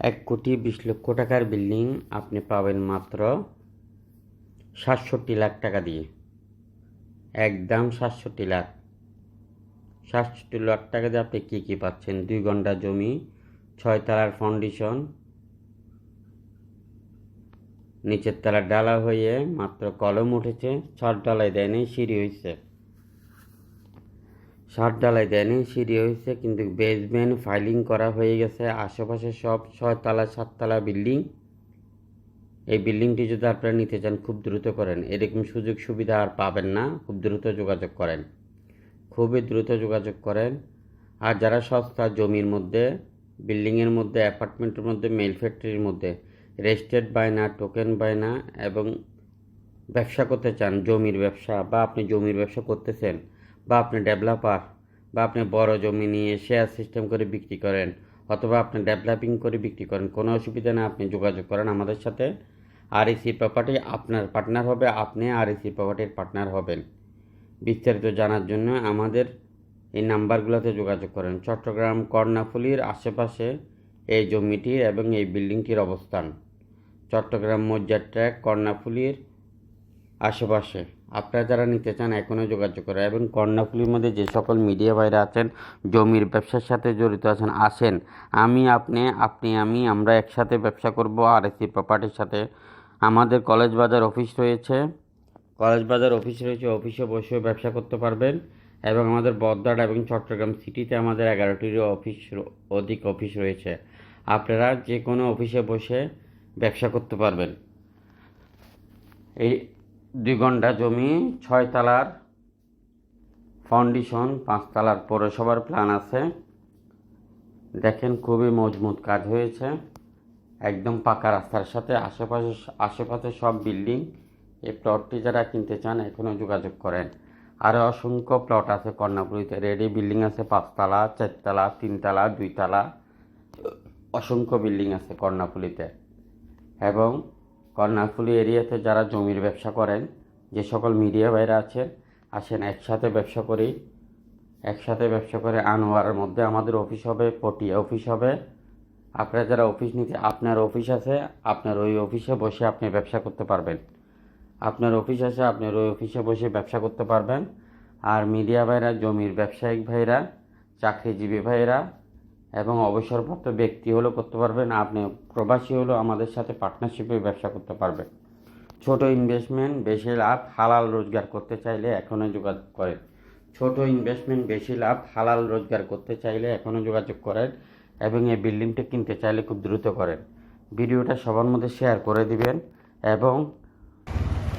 এক কোটি বিশ লক্ষ টাকার বিল্ডিং আপনি পাবেন মাত্র সাতষট্টি লাখ টাকা দিয়ে। একদম সাতষট্টি লাখ। সাতষট্টি লাখ টাকা দিয়ে আপনি কী কী পাচ্ছেন? দুই ঘণ্টা জমি, ছয় তালার ফাউন্ডেশন নিচের তলা ডালা হয়ে মাত্র কলম উঠেছে ছাদ ডালাই দেয়নি সিঁড়ি হয়েছে। সাত ডালাই দেয়নি, সিঁড়ি হয়েছে, কিন্তু বেসমেন্ট ফাইলিং করা হয়ে গেছে। আশেপাশে সব ছয়তলা সাততলা বিল্ডিং এই বিল্ডিংটি যদি আপনারা নিতে চান, খুব দ্রুত করেন। এরকম সুযোগ সুবিধা আর পাবেন না। খুব দ্রুত যোগাযোগ করেন। খুবই দ্রুত যোগাযোগ করেন। আর যারা সস্তা জমির মধ্যে বিল্ডিংয়ের মধ্যে অ্যাপার্টমেন্টের মধ্যে মেল ফ্যাক্টরির মধ্যে রেজিস্টার্ড বায়না টোকেন বায়না এবং ব্যবসা করতে চান, জমির ব্যবসা বা আপনি জমির ব্যবসা করতেছেন বা আপনি ডেভেলপার বা আপনি বড় জমি নিয়ে শেয়ার সিস্টেম করে বিক্রি করেন অথবা আপনি ডেভেলপিং করে বিক্রি করেন, কোনো অসুবিধা না আপনি যোগাযোগ করেন আমাদের সাথে। আর এসি প্রপার্টি আপনার পার্টনার হবে, আপনি আর এসি প্রপার্টির পার্টনার হবেন। বিস্তারিত জানার জন্য আমাদের এই নাম্বারগুলোতে যোগাযোগ করেন। চট্টগ্রাম, কর্ণাফুলির আশেপাশে এই জমিটির এবং এই বিল্ডিংটির অবস্থান। চট্টগ্রাম মজ্জার ট্র্যাক কর্ণাফুলির আশেপাশে। আপনারা যারা নিতে চান এখনও যোগাযোগ করে এবং কর্ণাফুলির মধ্যে যে সকল মিডিয়া ভাইরা আছেন, জমির ব্যবসার সাথে জড়িত আছেন, আসেন। আমি আপনি আপনি, আমি, আমরা একসাথে ব্যবসা করব। আর এসি প্রপার্টির সাথে। আমাদের কলেজ বাজার অফিস রয়েছে। কলেজ বাজার অফিস রয়েছে। অফিসে বসেও ব্যবসা করতে পারবেন। এবং আমাদের বদ্দার এবং চট্টগ্রাম সিটিতে আমাদের এগারোটিরও অফিস অধিক অফিস রয়েছে। আপনারা যে কোনো অফিসে বসে ব্যবসা করতে পারবেন। এই দুই ঘণ্টা জমি, ছয় তলার ফাউন্ডেশন পাঁচতলার পৌরসভার প্ল্যান আছে। দেখেন খুবই মজবুত কাজ হয়েছে। একদম পাকা রাস্তার সাথে আশেপাশে আশেপাশে সব বিল্ডিং এই প্লটটি যারা কিনতে চান এখনও যোগাযোগ করেন। আরও অসংখ্য প্লট আছে কর্ণাপুরিতে। রেডি বিল্ডিং আছে পাঁচতলা চারতলা তিনতলা দুইতলা অসংখ্য বিল্ডিং আছে কর্ণাফুলিতে এবং কর্ণাফুলি এরিয়াতে যারা জমির ব্যবসা করেন, যে সকল মিডিয়া বাইরে আছেন, আসেন, একসাথে ব্যবসা করি। একসাথে ব্যবসা করে আনোয়ারের মধ্যে আমাদের অফিস হবে, পটিয়া অফিস হবে। আপনারা যারা অফিস নিতে, আপনার অফিস আছে, আপনার ওই অফিসে বসে আপনি ব্যবসা করতে পারবেন। আপনার অফিস আছে, আপনার ওই অফিসে বসে ব্যবসা করতে পারবেন। আর মিডিয়া ভাইরা, জমির ব্যবসায়িক ভাইরা, চাকরিজীবী ভাইরা এবং অবসরপ্রাপ্ত ব্যক্তি হলেও করতে পারবেন। আপনি প্রবাসী হলেও আমাদের সাথে পার্টনারশিপে ব্যবসা করতে পারবেন। ছোট ইনভেস্টমেন্ট বেশি লাভ, হালাল রোজগার করতে চাইলে এখনও যোগাযোগ করেন। ছোট ইনভেস্টমেন্ট বেশি লাভ, হালাল রোজগার করতে চাইলে এখনও যোগাযোগ করেন এবং এই বিল্ডিংটা কিনতে চাইলে খুব দ্রুত করেন। ভিডিওটা সবার মধ্যে শেয়ার করে দিবেন এবং